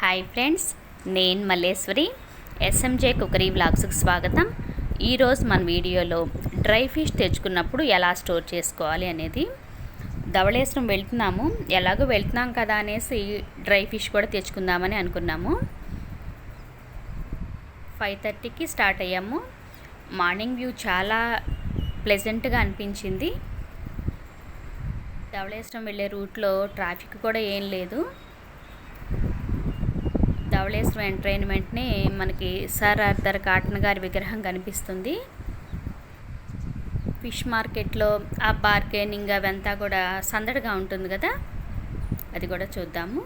Hi friends నేను Malleswari SMJ cookery వ్లాగ్స్కి స్వాగతం. ఈరోజు మన వీడియోలో డ్రై ఫిష్ తెచ్చుకున్నప్పుడు ఎలా స్టోర్ చేసుకోవాలి అనేది ధవళేశ్వరం వెళ్తున్నాము. ఎలాగో వెళ్తున్నాం కదా అనేసి డ్రై ఫిష్ కూడా తెచ్చుకుందామని అనుకున్నాము. ఫైవ్ థర్టీకి స్టార్ట్ అయ్యాము. మార్నింగ్ వ్యూ చాలా ప్లెజెంట్గా అనిపించింది. ధవళేశ్వరం వెళ్ళే రూట్లో ట్రాఫిక్ కూడా ఏం లేదు. ధవళేశ్వరం ఎంటర్ అయిన వెంటనే మనకి సర్ ఆర్థర్ కాటన్ గారి విగ్రహం కనిపిస్తుంది. ఫిష్ మార్కెట్లో ఆ బార్గెనింగ్ అవంతా కూడా సందడిగా ఉంటుంది కదా? అది కూడా చూద్దాము.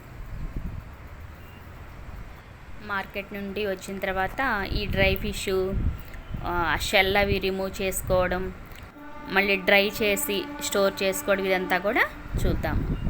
మార్కెట్ నుండి వచ్చిన తర్వాత ఈ డ్రై ఫిష్ షెల్ అవి రిమూవ్ చేసుకోవడం మళ్ళీ డ్రై చేసి స్టోర్ చేసుకోవడం ఇదంతా కూడా చూద్దాము.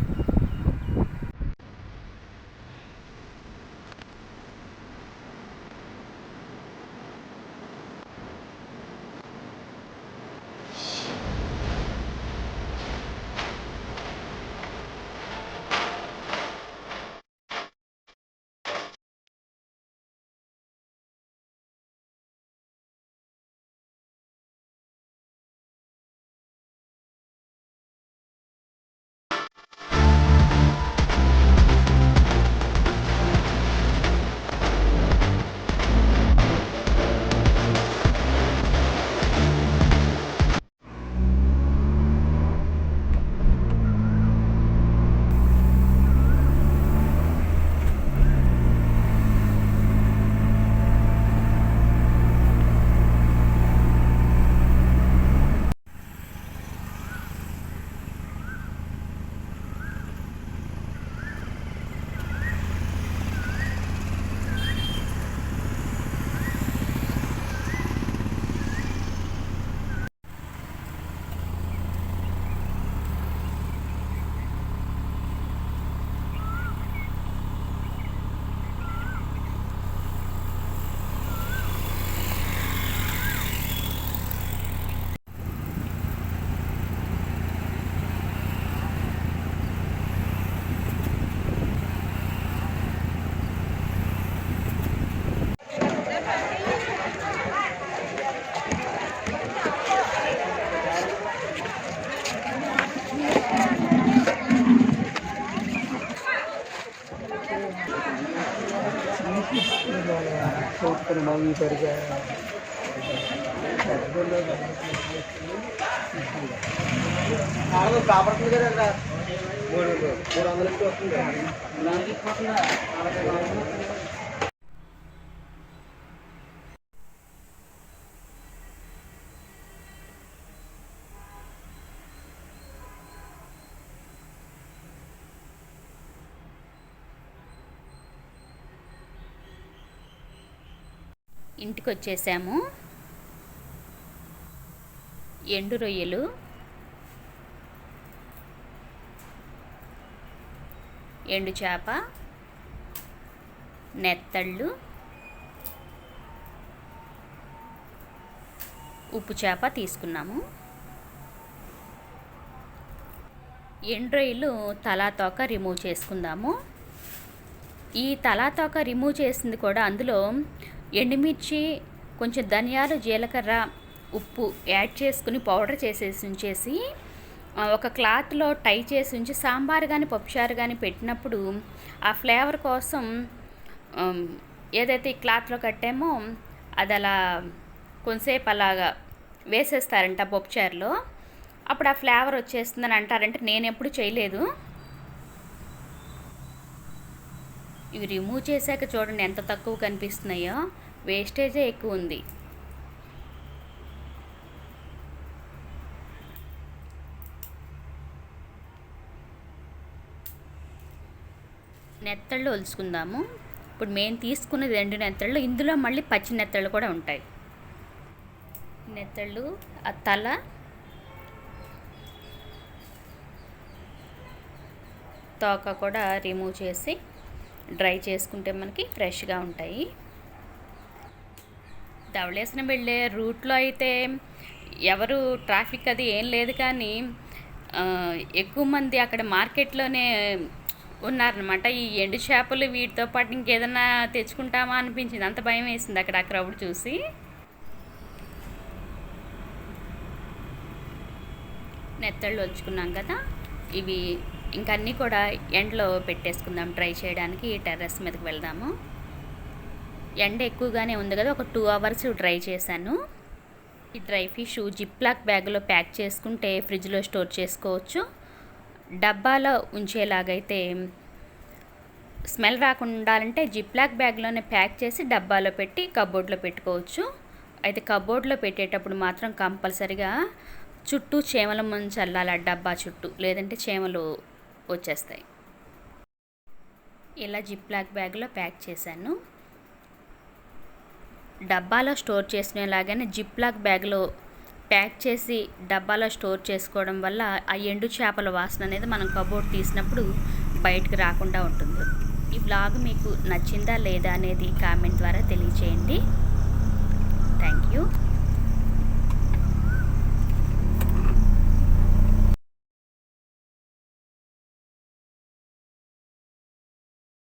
చూద్దాం కాపాడుతుంది కదా మూడు మూడు వస్తుంది ఇంటికి వచ్చేసాము ఎండు రొయ్యలు. ఎండు చేప. నెత్తళ్ళు. ఉప్పు చేప తీసుకున్నాము. ఎండు రొయ్యలు తోక రిమూవ్ చేసుకుందాము. ఈ తలాతోక రిమూవ్ చేసింది కూడా అందులో ఎండుమిర్చి కొంచెం ధనియాలు జీలకర్ర ఉప్పు యాడ్ చేసుకుని పౌడర్ చేసేసి ఉంచేసి ఒక క్లాత్లో టై చేసి ఉంచి సాంబార్ కానీ పప్పుచారు కానీ పెట్టినప్పుడు ఆ ఫ్లేవర్ కోసం ఏదైతే ఈ క్లాత్లో కట్టామో అది అలా కొంతసేపు అలాగా వేసేస్తారంట పప్పుచారులో. అప్పుడు ఆ ఫ్లేవర్ వచ్చేస్తుందని అంటారంటే నేను ఎప్పుడు చేయలేదు. ఇవి రిమూవ్ చేశాక చూడండి ఎంత తక్కువ కనిపిస్తున్నాయో. వేస్టేజే ఎక్కువ ఉంది. నెత్తళ్ళు ఒలుచుకుందాము ఇప్పుడు మేము తీసుకున్నది రెండు నెత్తళ్ళు ఇందులో మళ్ళీ పచ్చి నెత్తళ్ళు కూడా ఉంటాయి. నెత్తళ్ళు ఆ తల తోక కూడా రిమూవ్ చేసి డ్రై చేసుకుంటే మనకి ఫ్రెష్గా ఉంటాయి. ధవళేశ్వరం వెళ్ళే రూట్లో అయితే ఎవరు ట్రాఫిక్ అది ఏం లేదు కానీ ఎక్కువ మంది అక్కడ మార్కెట్లోనే ఉన్నారనమాట ఈ ఎండు చేపలు వీటితో పాటు ఇంకేదన్నా తెచ్చుకుంటామా అనిపించింది. అంత భయం వేసింది అక్కడ ఆ క్రౌడ్ చూసి. నెత్తళ్ళు వచ్చుకున్నాం కదా ఇవి ఇంకా అన్నీ కూడా ఎండలో పెట్టేసుకుందాం డ్రై చేయడానికి. ఈ టెర్రస్ మీదకి వెళ్దాము. ఎండ ఎక్కువగానే ఉంది కదా ఒక టూ అవర్స్ డ్రై చేశాను. ఈ డ్రై ఫిష్ జిప్లాక్ బ్యాగ్లో ప్యాక్ చేసుకుంటే ఫ్రిడ్జ్లో స్టోర్ చేసుకోవచ్చు. డబ్బాలో ఉంచేలాగైతే స్మెల్ రాకుండా ఉండాలంటే జిప్లాక్ బ్యాగ్లోనే ప్యాక్ చేసి డబ్బాలో పెట్టి కబోర్డ్లో పెట్టుకోవచ్చు. అయితే కబోర్డ్లో పెట్టేటప్పుడు మాత్రం కంపల్సరిగా చుట్టూ చేమల ముంచి చల్లాలి ఆ డబ్బా చుట్టూ. లేదంటే చేమలు వచ్చేస్తాయి. ఇలా జిప్లాక్ బ్యాగ్లో ప్యాక్ చేశాను. డబ్బాలో స్టోర్ చేసుకునేలాగానే జిప్లాక్ బ్యాగ్లో ప్యాక్ చేసి డబ్బాలో స్టోర్ చేసుకోవడం వల్ల ఆ ఎండు చేపల వాసన అనేది మనం కబోర్డ్ తీసినప్పుడు బయటకు రాకుండా ఉంటుంది. ఈ బ్లాగ్ మీకు నచ్చిందా లేదా అనేది కామెంట్ ద్వారా తెలియచేయండి.